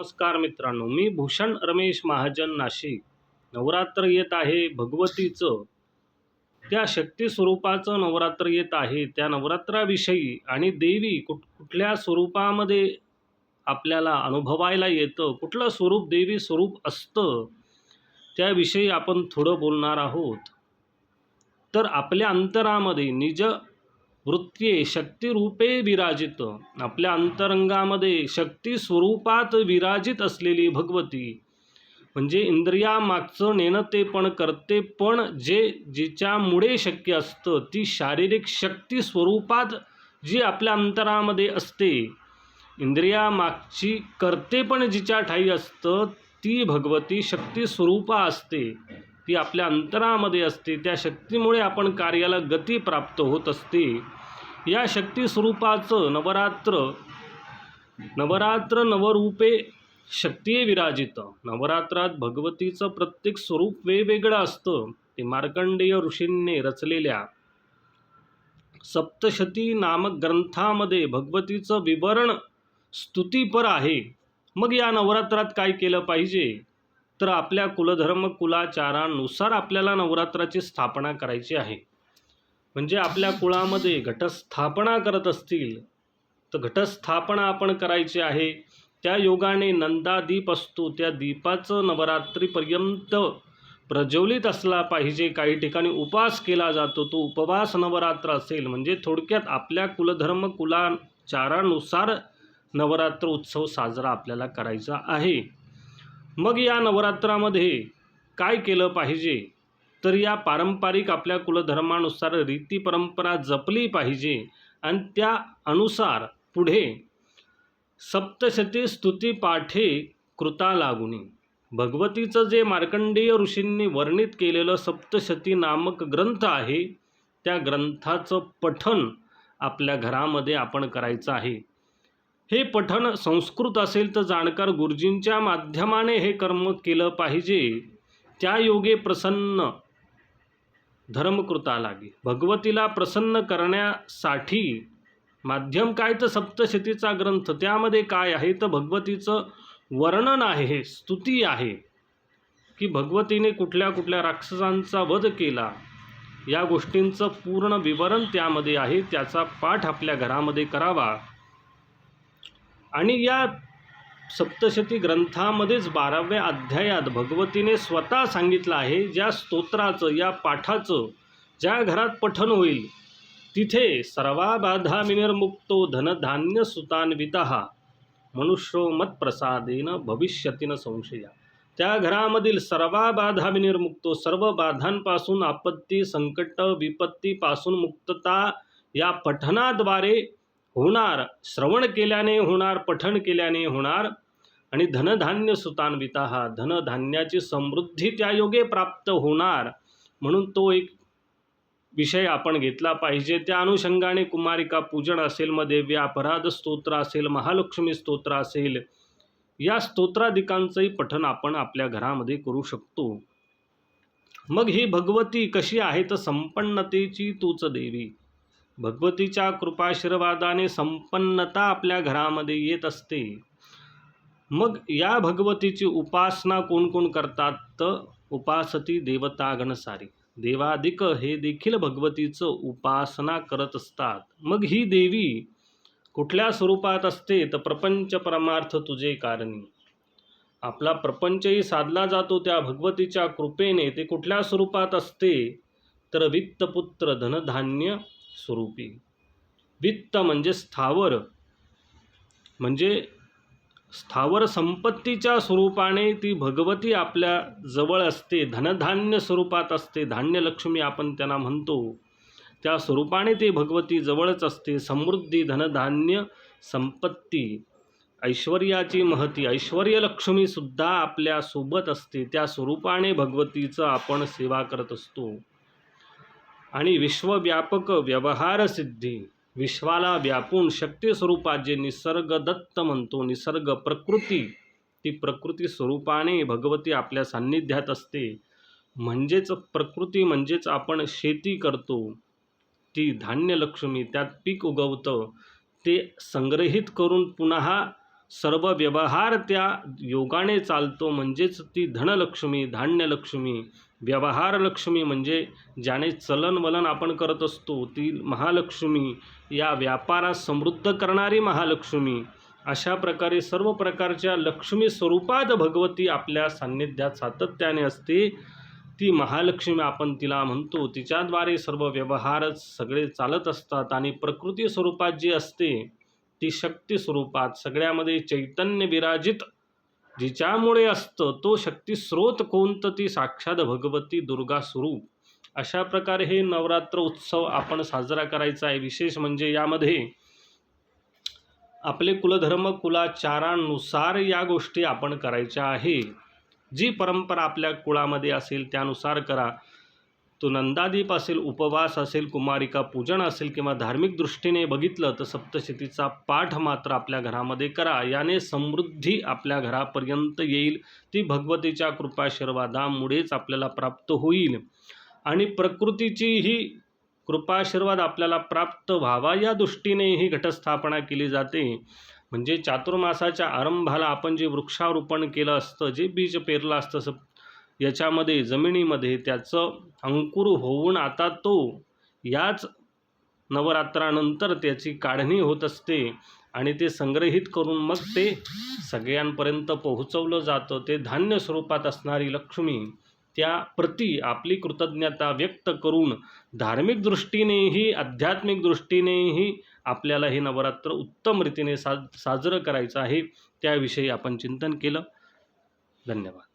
नमस्कार मित्रांनो मी भूषण रमेश महाजन नाशिक. नवरात्र येत आहे भगवतीचं. त्या शक्ती स्वरूपाचं नवरात्र येत आहे त्या नवरात्राविषयी आणि देवी कुठ कुठल्या स्वरूपामध्ये आपल्याला अनुभवायला येतं कुठलं स्वरूप देवी स्वरूप असतं त्याविषयी आपण थोडं बोलणार आहोत. तर आपल्या अंतरामध्ये निज वृत्तीये शक्तिरूपे विराजित. आपल्या अंतरंगामध्ये शक्ती स्वरूपात विराजित असलेली भगवती. म्हणजे इंद्रियामागचं नेणते पण करते पण जे जिच्यामुळे शक्य असतं ती शारीरिक शक्ती स्वरूपात जी आपल्या अंतरामध्ये असते. इंद्रियामागची करते पण जिच्या ठाई असतं ती भगवती शक्ती स्वरूपा असते. ती आपल्या अंतरामध्ये असते. त्या शक्तीमुळे आपण कार्याला गती प्राप्त होत असते. या शक्ती स्वरूपाचं नवरात्र नवरात्र नवरूपे शक्ती विराजित. नवरात्रात भगवतीचं प्रत्येक स्वरूप वेगवेगळं असतं. ते मार्कंडेय ऋषींनी रचलेल्या सप्तशती नामक ग्रंथामध्ये भगवतीचं विवरण स्तुतीपर आहे. मग या नवरात्रात काय केलं पाहिजे? तर आपल्या कुलधर्म कुलाचारानुसार आपल्याला नवरात्राची स्थापना करायची आहे. म्हणजे आपल्या कुळामध्ये घटस्थापना करत असतील तर घटस्थापना आपण करायची आहे. त्या योगाने नंदादीप असतो त्या दीपाचं नवरात्रीपर्यंत प्रज्वलित असला पाहिजे. काही ठिकाणी उपास केला जातो तो उपवास नवरात्र असेल. म्हणजे थोडक्यात आपल्या कुलधर्म कुलाचारानुसार नवरात्र उत्सव साजरा आपल्याला करायचा आहे. मग या नवरात्रामध्ये काय केलं पाहिजे? तर या पारंपरिक आपल्या कुलधर्मानुसार रीती परंपरा जपली पाहिजे आणि त्या अनुसार पुढे सप्तशती स्तुती पाठे कृता लागुनी. भगवतीचं जे मार्कंडेय ऋषींनी वर्णित केलेलं सप्तशती नामक ग्रंथ आहे त्या ग्रंथाचं पठण आपल्या घरामध्ये आपण करायचं आहे. हे पठण संस्कृत असेल तर जाणकार गुरुजींच्या माध्यमाने हे कर्म केलं पाहिजे. त्या योगे प्रसन्न धर्मकृता लागी. भगवतीला प्रसन्न करण्यासाठी माध्यम काय तर सप्तशतीचा ग्रंथ. त्यामध्ये काय आहे? तर भगवतीचं वर्णन आहे हे स्तुती आहे. की भगवतीने कुठल्या कुठल्या राक्षसांचा वध केला या गोष्टींचं पूर्ण विवरण त्यामध्ये आहे. त्याचा पाठ आपल्या घरामध्ये करावा. आणि या सप्तशती ग्रंथामध्येच बाराव्या अध्यायात भगवतीने स्वतः सांगितलं आहे ज्या स्तोत्राचं या पाठाचं ज्या घरात पठन होईल तिथे सर्वाबाधा विनिर्मुक्तो धनधान्य सुतान्विता मनुष्यो मतप्रसादेनं भविष्यतीनं संशया. त्या घरामधील सर्वाबाधा विनिर्मुक्तो सर्व बाधांपासून आपत्ती संकट विपत्तीपासून मुक्तता या पठनाद्वारे होणार श्रवण केल्याने होणार पठण केल्याने होणार. आणि धनधान्य सुतान्विता हा धनधान्याची समृद्धी त्या योगे प्राप्त होणार. म्हणून तो एक विषय आपण घेतला पाहिजे. त्या अनुषंगाने कुमारिका पूजन असेल मग देव्य अपराध स्तोत्र असेल महालक्ष्मी स्तोत्र असेल या स्तोत्रादिकांचंही पठण आपण आपल्या घरामध्ये करू शकतो. मग ही भगवती कशी आहे? तर संपन्नतेची तूच देवी. भगवतीच्या कृपाशीर्वादाने संपन्नता आपल्या घरामध्ये येत असते. मग या भगवतीची उपासना कोण कोण करतात? तर उपासती देवता गणसारी. देवादिक हे देखील भगवतीचं उपासना करत असतात. मग ही देवी कुठल्या स्वरूपात असते? तर प्रपंच परमार्थ तुझे कारणी. आपला प्रपंचही साधला जातो त्या भगवतीच्या कृपेने. ते कुठल्या स्वरूपात असते? तर वित्तपुत्र धनधान्य स्वरूपी. वित्त म्हणजे स्थावर. म्हणजे स्थावर संपत्तीच्या स्वरूपाने ती भगवती आपल्या जवळ असते. धनधान्य स्वरूपात असते. धान्यलक्ष्मी आपण त्यांना म्हणतो. त्या स्वरूपाने ती भगवती जवळच असते. समृद्धी धनधान्य संपत्ती ऐश्वर्याची महती ऐश्वर्यलक्ष्मीसुद्धा आपल्यासोबत असते. त्या स्वरूपाने भगवतीचं आपण सेवा करत असतो. आणि विश्वव्यापक व्यवहारसिद्धी विश्वाला व्यापून शक्ती स्वरूपात जे निसर्गदत्त म्हणतो निसर्ग प्रकृती ती प्रकृती स्वरूपाने भगवती आपल्या सान्निध्यात असते. म्हणजेच प्रकृती म्हणजेच आपण शेती करतो. ती धान्यलक्ष्मी त्यात पीक उगवतं. ते संग्रहित करून पुन्हा सर्व व्यवहार त्या योगाने चालतो. म्हणजेच ती धनलक्ष्मी धान्यलक्ष्मी व्यवहार लक्ष्मी म्हणजे ज्याने चलनवलन आपण करत असतो ती महालक्ष्मी. या व्यापारास समृद्ध करणारी महालक्ष्मी. अशा प्रकारे सर्व प्रकारच्या लक्ष्मी स्वरूपात भगवती आपल्या सान्निध्यात सातत्याने असते. ती महालक्ष्मी आपण तिला म्हणतो तिच्याद्वारे सर्व व्यवहारच सगळे चालत असतात आणि प्रकृती स्वरूपात जी असते ती शक्ती स्वरूपात सगळ्यामध्ये चैतन्य विराजित जिच्यामुळे असतं तो शक्ती स्रोत कोणतं ती साक्षात भगवती दुर्गा स्वरूप? अशा प्रकारे हे नवरात्र उत्सव आपण साजरा करायचा आहे. विशेष म्हणजे यामध्ये आपले कुलधर्म कुलाचारानुसार या गोष्टी आपण करायच्या आहे. जी परंपरा आपल्या कुळामध्ये असेल त्यानुसार करा. तो नंदादीप असेल उपवास असेल कुमारिका पूजन असेल किंवा धार्मिक दृष्टीने बघितलं तर सप्तशतीचा पाठ मात्र आपल्या घरामध्ये करा. याने समृद्धी आपल्या घरापर्यंत येईल. ती भगवतीच्या कृपाशीर्वादामुळेच आपल्याला प्राप्त होईल. आणि प्रकृतीची ही कृपाशीर्वाद आपल्याला प्राप्त व्हावा या दृष्टीने ही घटस्थापना केली जाते. म्हणजे चातुर्मासाच्या आरंभाला आपण जे वृक्षारोपण केलं असतं जे बीज पेरलं असतं स याच्यामध्ये जमिनीमध्ये त्याचं अंकुर होऊन आता तो याच नवरात्रानंतर त्याची काढणी होत असते आणि ते संग्रहित करून मग ते सगळ्यांपर्यंत पोहोचवलं जातं. ते धान्य स्वरूपात असणारी लक्ष्मी त्या प्रति आपली कृतज्ञता व्यक्त करून धार्मिक दृष्टीनेही आध्यात्मिक दृष्टीनेही आपल्याला हे नवरात्र उत्तम रीतीने साज साजरं करायचं आहे. त्याविषयी आपण चिंतन केलं. धन्यवाद.